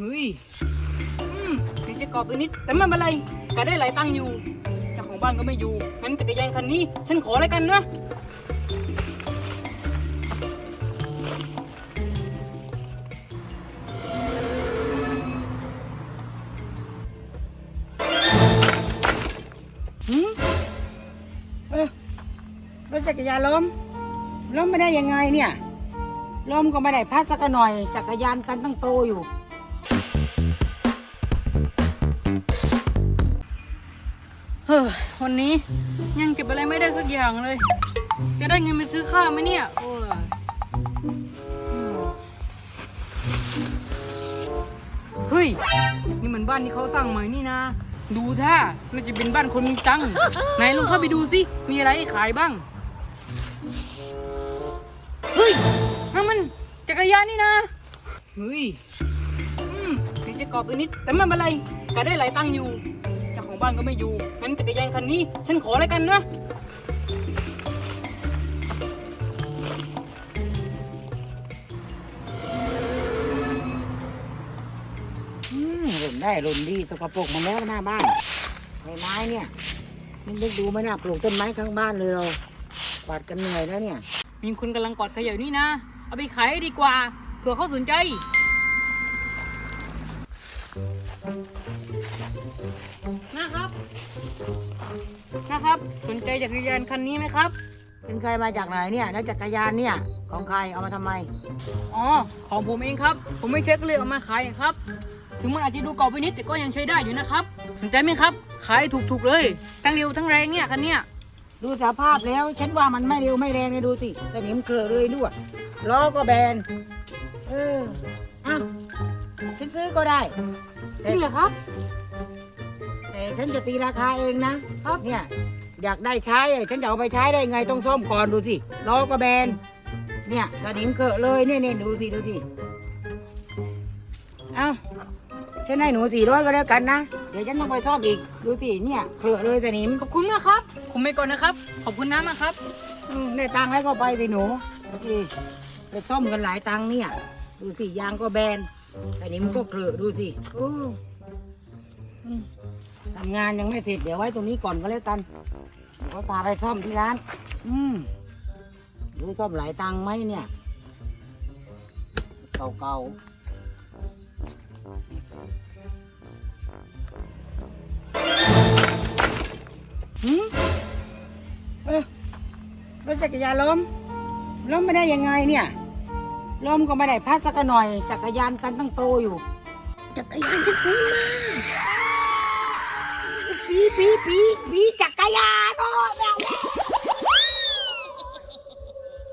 เฮ้ยอืมถึงจะกรอบไปนิด แต่ไม่เป็นไรก็ได้หลายตังค์อยู่เจ้าของบ้านก็ไม่อยู่งั้นจักรยานคันนี้ ฉันขอแล้วกันนะหืมเอ้ยรถจักรยานล้มล้มไม่ได้ยังไงเนี่ยล้มก็ไม่ได้พัดสักหน่อย จักรยานกันตั้งโตอยู่ เฮ้ยวันนี้ยังเก็บอะไรไม่ได้สักอย่างเลย จะได้เงินไปซื้อข้าวไหมเนี่ยโอ้ยเฮ้ย นี่มันบ้านที่เขาสร้างใหม่นี่นะ ดูท่าน่าจะเป็นบ้านคนมีตังค์ไหนลองเข้าไปดูสิ มีอะไรให้ขายบ้าง เฮ้ยนั่นมันจักรยานนี่นะ เฮ้ย อืมถึงจะกรอบไปนิด แต่ไม่เป็นไรก็ได้หลายตังค์อยู่ ของบ้านก็ไม่อยู่งั้นจักรยานคันนี้ ฉันขอแล้วกันนะอืมรุ่นได้รุ่นดีสกปรกหมาแล้วหน้าบ้านใบไม้เนี่ยนี่นึกดูไม่น่าปลูกต้นไม้ข้างบ้านเลยเรากวาดกันเหนื่อยแล้วเนี่ย มีคนกำลังกอดขยะอยู่นี่นะ เอาไปขายให้ดีกว่าเผื่อเขาสนใจ นะครับ สนใจจักรยานคันนี้ไหมครับ เป็นใครมาจากไหนเนี่ยแล้วจักรยานเนี่ยของใครเอามาทำไม อ๋อ ของผมเองครับ ผมไม่เช็คเลยเอามาขายครับ ถึงมันอาจจะดูเก่าไปนิดแต่ก็ยังใช้ได้อยู่นะครับ สนใจไหมครับ ขายถูกๆเลย ทั้งเร็วทั้งแรงเนี่ยคันเนี้ยดูสภาพแล้ว ฉันว่ามันไม่เร็วไม่แรงเลยดูสิสนิมเกลือะเลยด้วยล้อก็แบน เอออ้าวฉันซื้อก็ได้จริงเหรอครับ แต่ฉันจะตีราคาเองนะครับเนี่ยอยากได้ใช้อะฉันจะเอาไปใช้ได้ไงต้องซ่อมก่อนดูสิล้อก็แบน เนี่ยสนิมเกลือะเลยเนี่ยเนี่ยดูสิดูสิเอ้าฉันให้หนูสี่ร้อยก็แล้วกันนะเดี๋ยวฉันต้องไปซ่อมอีกดูสิเนี่ยเกลือะเลยสนิมขอบคุณมากครับผมไปก่อนนะครับ ขอบคุณน้ำนะครับอืมได้ตังค์แล้วก็ไปสิหนูโอเคไปซ่อมกันหลายตังค์เนี่ย ดูสิยางก็แบนแต่นี้มันก็เกลือะดูสิโอ้อืม ทำงานยังไม่เสร็จเดี๋ยวไว้ตรงนี้ก่อนก็แล้วกันเดี๋ยวก็พาไปซ่อมที่ร้าน อืมดูซ่อมหลายตังค์ไหมเนี่ย เก่าๆหืมเอ้ยรถจักรยานล้ม ล้มไม่ได้ยังไงเนี่ย ล้มก็ไม่ได้พัดสักหน่อย จักรยานกันตั้งโตอยู่ จักรยานจะซื้อมา ปีปีปีปีจักรยานโอ้แมว